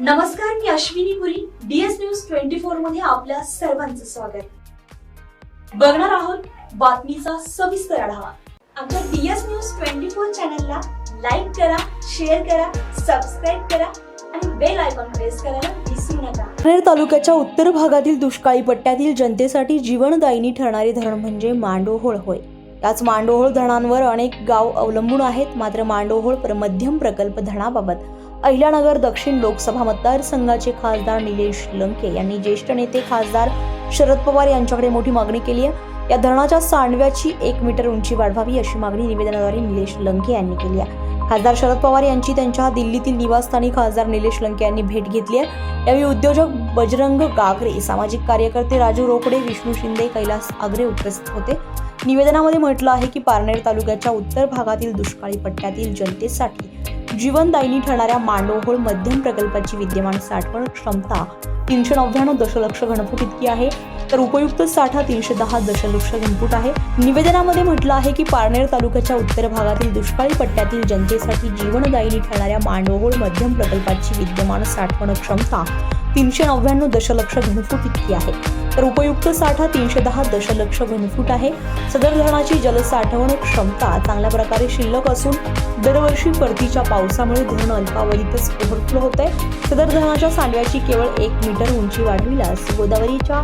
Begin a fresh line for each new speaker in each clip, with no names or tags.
नमस्कार मी Ashwini Puri. DS news twenty फोरमध्ये आपल्या सर्वांचं स्वागत. बघणार आहोत बातमीचा सविस्तर आढावा. आमच्या डीएस न्यूज ट्वेंटी फोर चॅनलला लाईक करा शेअर करा सबस्क्राईब करा आणि बेल आयकॉन प्रेस करायला विसरू नका.
पारनेर तालुक्याच्या उत्तर भागातील दुष्काळी पट्ट्यातील जनतेसाठी जीवनदायिनी ठरणारे धरण म्हणजे मांडोहोळ होय. याच मांडोहोळ धरणांवर अनेक गाव अवलंबून आहेत मात्र मांडोहोळ मध्यम प्रकल्प धरणाबाबत अहिल्यानगर दक्षिण लोकसभा मतदारसंघाचे खासदार निलेश लंके यांनी ज्येष्ठ नेते खासदार शरद पवार यांच्याकडे मोठी मागणी केली आहे. या धरणाच्या सांडव्याची एक मीटर उंची वाढवावी अशी मागणी निवेदनाद्वारे निलेश लंके यांनी केली आहे. खासदार शरद पवार यांची त्यांच्या दिल्लीतील निवासस्थानी खासदार निलेश लंके यांनी भेट घेतली आहे. यावेळी उद्योजक बजरंग गागरे सामाजिक कार्यकर्ते राजू रोकडे विष्णू शिंदे कैलास आगरे उपस्थित होते. निवेदनामध्ये म्हटलं आहे की पारनेर तालुक्याच्या उत्तर भागातील दुष्काळी पट्ट्यातील जनतेसाठी जीवनदायिनी ठरणाऱ्या मांडोहोळ मध्यम प्रकल्पाची विद्यमान साठवण क्षमता तीनशे नव्याण्णव दशलक्ष घनफूट इतकी आहे. तर उपयुक्त साठा तीनशे दहा दशलक्ष घनफूट आहे. निवेदनामध्ये म्हटलं आहे की पारनेर तालुक्याच्या उत्तर भागातील दुष्काळी पट्ट्यातील जनतेसाठी जीवनदायिनी ठरणाऱ्या मांडोहोळ मध्यम प्रकल्पाची विद्यमान साठवण क्षमता तीनशे नव्याण्णव दशलक्ष घनफूट इतकी आहे. तर उपयुक्त साठा तीनशे दहा दशलक्ष घनफूट आहे. सदर धरणाची जलसाठवण क्षमता चांगल्या प्रकारे शिल्लक असून दरवर्षी परतीच्या पावसामुळे धरण अल्पावधीतच ओव्हरफ्लो होत आहे सदर धरणाच्या सांडव्याची केवळ एक मीटर उंची वाढविल्यास गोदावरीच्या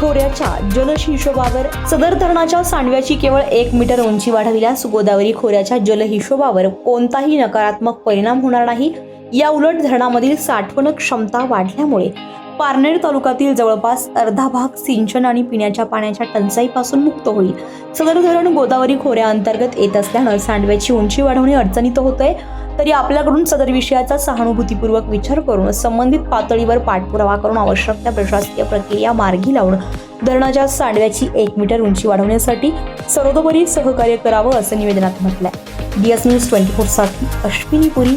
खोऱ्याच्या जलहिशोबावर सदर धरणाच्या सांडव्याची केवळ एक मीटर उंची वाढविल्यास गोदावरी खोऱ्याच्या जलहिशोबावर कोणताही नकारात्मक परिणाम होणार नाही. या उलट धरणामधील साठवण क्षमता वाढल्यामुळे पारनेर तालुक्यातील जवळपास अर्धा भाग सिंचन आणि पिण्याच्या पाण्याच्या टंचाईपासून मुक्त होईल. सदर धरण गोदावरी खोऱ्याअंतर्गत येत असल्यानं सांडव्याची उंची वाढवणे अडचणीत होत आहे तरी आपल्याकडून सदर विषयाचा सहानुभूतीपूर्वक विचार करून संबंधित पातळीवर पाठपुरावा करून आवश्यक त्या प्रशासकीय प्रक्रिया मार्गी लावून धरणाच्या सांडव्याची एक मीटर उंची वाढवण्यासाठी सर्वतोपरी सहकार्य करावं असं निवेदनात म्हटलंय. डीएस न्यूज ट्वेंटी फोरसाठी अश्विनी पुरी